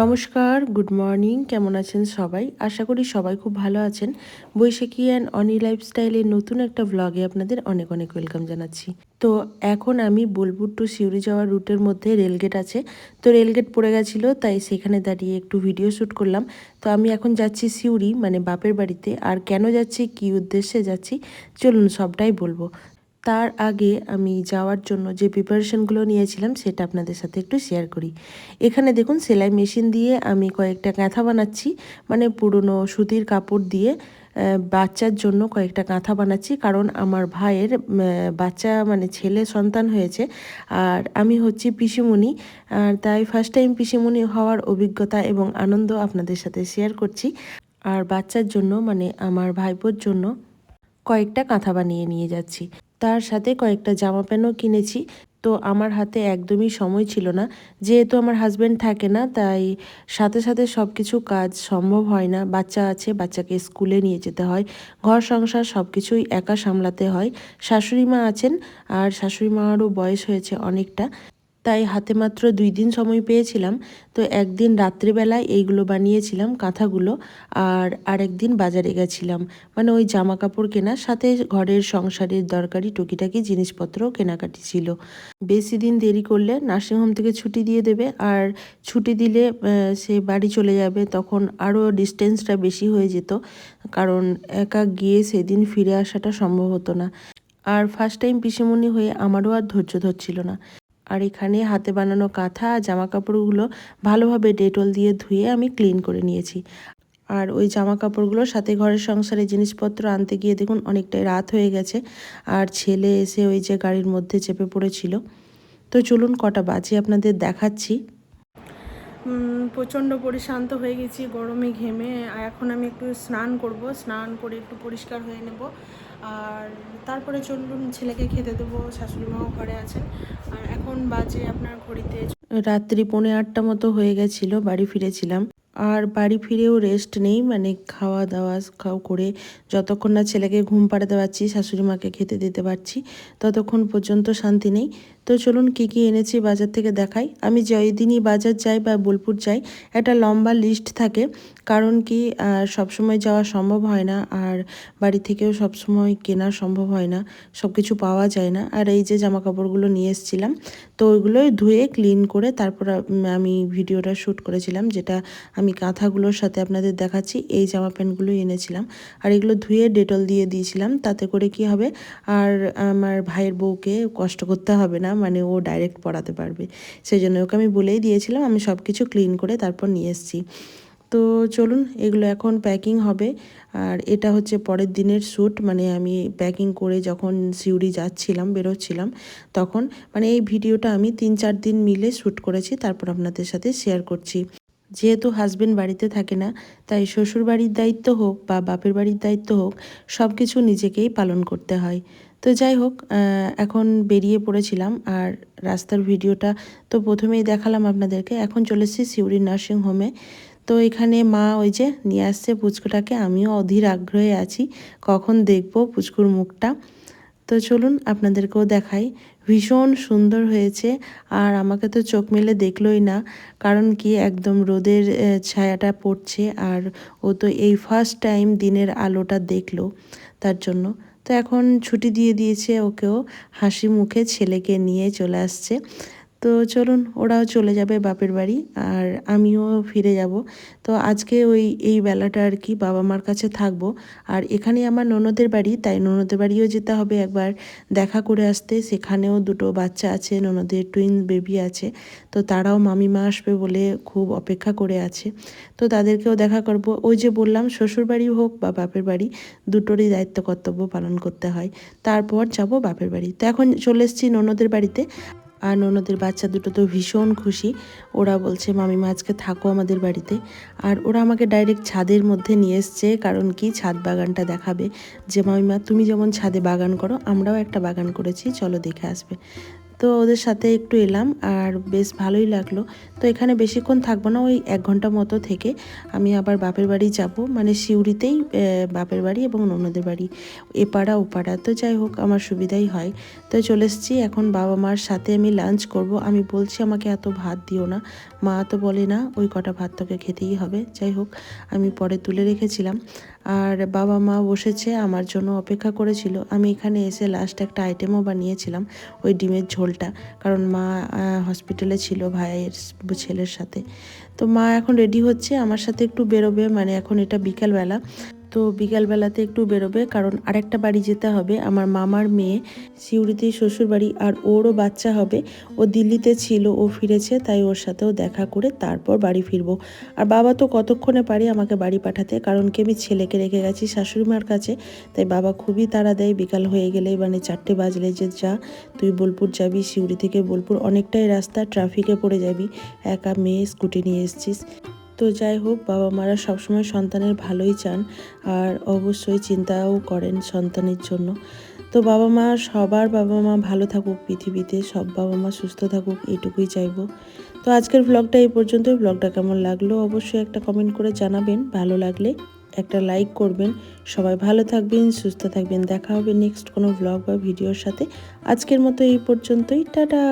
নমস্কার, good morning, কেমন আছেন সবাই? আশা করি সবাই খুব ভালো আছেন। বৈশাখী অ্যান্ড অনি লাইফস্টাইলের নতুন একটা ভ্লগে আপনাদের অনেক অনেক ওয়েলকাম জানাচ্ছি। তো এখন আমি বোলপুর টু সিউড়ি যাওয়ার রুটের মধ্যে রেলগেট আছে। তো রেলগেট পড়ে গেছিল, তাই সেখানে দাঁড়িয়ে একটু ভিডিও শ্যুট করলাম। তো আমি এখন যাচ্ছি সিউড়ি মানে বাপের বাড়িতে। আর কেন যাচ্ছি, কী উদ্দেশ্যে যাচ্ছি, চলুন সবটাই বলব। তার আগে আমি যাওয়ার জন্য যে প্রিপারেশনগুলো নিয়েছিলাম, সেটা আপনাদের সাথে একটু শেয়ার করি। এখানে দেখুন, সেলাই মেশিন দিয়ে আমি কয়েকটা কাঁথা বানাচ্ছি। মানে পুরনো সুতির কাপড় দিয়ে বাচ্চার জন্য কয়েকটা কাঁথা বানাচ্ছি। কারণ আমার ভাইয়ের বাচ্চা মানে ছেলে সন্তান হয়েছে। আর আমি হচ্ছি পিসিমণি। আর তাই ফার্স্ট টাইম পিসিমণি হওয়ার অভিজ্ঞতা এবং আনন্দ আপনাদের সাথে শেয়ার করছি। আর বাচ্চার জন্য মানে আমার ভাইপোর জন্য কয়েকটা কাঁথা বানিয়ে নিয়ে যাচ্ছি। তার সাথে কয়েকটা জামা প্যান্টও কিনেছি। তো আমার হাতে একদমই সময় ছিল না। যেহেতু আমার হাজব্যান্ড থাকে না, তাই সাথে সাথে সব কিছু কাজ সম্ভব হয় না। বাচ্চা আছে, বাচ্চাকে স্কুলে নিয়ে যেতে হয়। ঘর সংসার সব কিছুই একা সামলাতে হয়। শাশুড়ি মা আছেন, আর শাশুড়ি মারও বয়স হয়েছে অনেকটা। তাই হাতে মাত্র দুই দিন সময় পেয়েছিলাম, তো একদিন রাত্রিবেলায় এইগুলো বানিয়েছিলাম, কাঁথাগুলো, আর আরেকদিন বাজারে গেছিলাম। মানে ওই জামা কাপড় কেনার সাথে ঘরের সংসারের দরকারি টুকিটাকি জিনিসপত্রও কেনাকাটি ছিল। বেশি দিন দেরি করলে নার্সিংহোম থেকে ছুটি দিয়ে দেবে, আর ছুটি দিলে সে বাড়ি চলে যাবে, তখন আরও ডিস্টেন্সটা বেশি হয়ে যেত, কারণ একা গিয়ে সেদিন ফিরে আসাটা সম্ভব হতো না। আর ফার্স্ট টাইম পিসিমণি হয়ে আমারও আর ধৈর্য ধরছিল না। আর এখানে হাতে বানানো কাঁথা জামা কাপড়গুলো ভালোভাবে ডেটল দিয়ে ধুয়ে আমি ক্লিন করে নিয়েছি। আর ওই জামা কাপড়গুলোর সাথে ঘরের সংসারে জিনিসপত্র আনতে গিয়ে দেখুন অনেকটাই রাত হয়ে গেছে। আর ছেলে এসে ওই যে গাড়ির মধ্যে চেপে পড়েছিল। তো চলুন কটা বাজে আপনাদের দেখাচ্ছি। প্রচণ্ড পরিশান্ত হয়ে গেছি, গরমে ঘেমে। এখন আমি একটু স্নান করব, স্নান করে একটু পরিষ্কার হয়ে নেব। আর তারপরে চলুন ছেলেকে খেতে দেবো শাশুড়ি মাও ঘরে আছেন। আর এখন বাজে আপনার ঘড়িতে। রাত্রি পৌনে আটটা মতো হয়ে গেছিল, বাড়ি ফিরেছিলাম। আর বাড়ি ফিরেও রেস্ট নেই মানে খাওয়া দাওয়া খাও করে যতক্ষণ না ছেলেকে ঘুম পাড়াতে পারছি, শাশুড়ি মাকে খেতে দিতে পারছি, ততক্ষণ পর্যন্ত শান্তি নেই। তো চলুন কি কি এনেছি বাজার থেকে দেখাই। আমি যেই দিনই বাজার যাই বা বোলপুর যাই, একটা লম্বা লিস্ট থাকে। কারণ কি সবসময় যাওয়া সম্ভব হয় না আর বাড়ি থেকেও সবসময় কেনা সম্ভব হয় না সব কিছু পাওয়া যায় না। আর এই যে জামা কাপড়গুলো নিয়ে এসেছিলাম, তো ওইগুলোই ধুয়ে ক্লিন করে তারপর আমি ভিডিওটা শ্যুট করেছিলাম, যেটা আমি কাঁথাগুলোর সাথে আপনাদের দেখাচ্ছি, এই জামা প্যান্টগুলোই এনেছিলাম। আর এগুলো ধুয়ে ডেটল দিয়ে দিয়েছিলাম, তাতে করে কি হবে? আর আমার ভাইয়ের বউকে কষ্ট করতে হবে না মানে ও ডাইরেক্ট পড়াতে পারবে। সেই জন্য ওকে আমি বলেই দিয়েছিলাম, আমি সব কিছু ক্লিন করে তারপর নিয়ে এসেছি। তো চলুন, এগুলো এখন প্যাকিং হবে। আর এটা হচ্ছে পরের দিনের শ্যুট মানে আমি প্যাকিং করে যখন সিউড়ি যাচ্ছিলাম, বেরোচ্ছিলাম, তখন মানে এই ভিডিওটা আমি তিন চার দিন মিলে শ্যুট করেছি, তারপর আপনাদের সাথে শেয়ার করছি। যেহেতু হাজবেন্ড বাড়িতে থাকে না, তাই শ্বশুর বাড়ির দায়িত্ব হোক বা বাপের বাড়ির দায়িত্ব হোক সব কিছু নিজেকেই পালন করতে হয়। তো যাই হোক এখন বেরিয়ে পড়েছিলাম আর রাস্তার ভিডিওটা তো প্রথমেই দেখালাম আপনাদেরকে। এখন চলে এসেছি সিউড়ি নার্সিং হোমে তো এখানে মা ওই যে নিয়ে আসছে পুচকুটাকে। আমিও অধীর আগ্রহে আছি। কখন দেখব পুচকুর মুখটা? তো চলুন আপনাদেরকেও দেখাই। ভীষণ সুন্দর হয়েছে আর আমাকে তো চোখ মেলে দেখলোই না, কারণ কি একদম রোদের ছায়াটা পড়ছে আর ও তো এই ফার্স্ট টাইম দিনের আলোটা দেখল তার জন্য। তো এখন ছুটি দিয়ে দিয়েছে ওকেও, হাসি মুখে ছেলেকে নিয়ে চলে আসছে। তো চলুন, ওরাও চলে যাবে বাপের বাড়ি আর আমিও ফিরে যাব। তো আজকে ওই, এই বেলাটা আর কি বাবা মার কাছে থাকব। আর এখানে আমার ননদের বাড়ি, তাই ননদের বাড়িও যেতে হবে একবার। দেখা করে আসতে, সেখানেও দুটো বাচ্চা আছে, ননদের টুইন বেবি আছে। তো তারাও মামিমা আসবে বলে খুব অপেক্ষা করে আছে। তো তাদেরকেও দেখা করব। ওই যে বললাম, শ্বশুর বাড়ি হোক বা বাপের বাড়ি, দুটোরই দায়িত্ব কর্তব্য পালন করতে হয়। তারপর যাব বাপের বাড়ি। তো এখন চলে এসেছি ননদের বাড়িতে। আর ননদের বাচ্চা দুটো তো ভীষণ খুশি। ওরা বলছে মামিমা আজকে থাকো আমাদের বাড়িতে। আর ওরা আমাকে ডাইরেক্ট ছাদের মধ্যে নিয়ে এসছে, কারণ কি? ছাদ বাগানটা দেখাবে যে মামিমা তুমি যেমন ছাদে বাগান করো, আমরাও একটা বাগান করেছি, চলো দেখে আসবে। তো ওদের সাথে একটু এলাম আর বেশ ভালোই লাগল। তো এখানে বেশিক্ষণ থাকব না, ওই এক ঘণ্টা মতো থেকে আমি আবার বাপের বাড়ি যাব। মানে সিউড়িতেই বাপের বাড়ি এবং ননদের বাড়ি এপাড়া ওপাড়া তো যাই হোক, আমার সুবিধাই হয়। তো চলে এসেছি, এখন বাবা মার সাথে আমি লাঞ্চ করব। আমি বলছি, আমাকে এত ভাত দিও না। মা তো বলে, না, ওই কটা ভাত তোকে খেতেই হবে। যাই হোক, আমি পরে তুলে রেখেছিলাম। আর বাবা মা বসেছে, আমার জন্য অপেক্ষা করেছিল। আমি এখানে এসে লাস্ট একটা আইটেমও বানিয়েছিলাম, ওই ডিমের ঝোলটা কারণ মা হসপিটালে ছিল ভাইয়ের ছেলের সাথে। তো মা এখন রেডি হচ্ছে, আমার সাথে একটু বেরোবে মানে এখন এটা বিকালবেলা। তো বিকালবেলাতে একটু বেরোবে, কারণ আরেকটা বাড়ি যেতে হবে। আমার মামার মেয়ে, সিউড়িতে শ্বশুর বাড়ি আর ওরও বাচ্চা হবে। ও দিল্লিতে ছিল, ও ফিরেছে, তাই ওর সাথেও দেখা করে তারপর বাড়ি ফিরবো। আর বাবা তো কতক্ষণে পারে আমাকে বাড়ি পাঠাতে? কারণ কি, আমি ছেলেকে রেখে গেছি শাশুড়ি মার কাছে, তাই বাবা খুবই তাড়া দেয়। বিকাল হয়ে গেলে মানে চারটে বাজলে যে যা, তুই বোলপুর যাবি, সিউড়ি থেকে বোলপুর অনেকটাই রাস্তা, ট্রাফিকে পড়ে যাবি। একা মেয়ে স্কুটি নিয়ে এসছিস। তো যাই হোক, বাবা মারা সবসময় সন্তানের ভালোই চান আর অবশ্যই চিন্তাও করেন সন্তানের জন্য। তো বাবা মা, সবার বাবা মা ভালো থাকুক পৃথিবীতে, সব বাবা মা সুস্থ থাকুক এইটুকুই চাইব। তো আজকের ব্লগটা এই পর্যন্তই। ব্লগটা কেমন লাগল অবশ্যই একটা কমেন্ট করে জানাবেন। ভালো লাগলে একটা লাইক করবেন। সবাই ভালো থাকবেন, সুস্থ থাকবেন। দেখা হবে নেক্সট কোনো ব্লগ বা ভিডিওর সাথে। আজকের মতো এই পর্যন্তই। টাটা!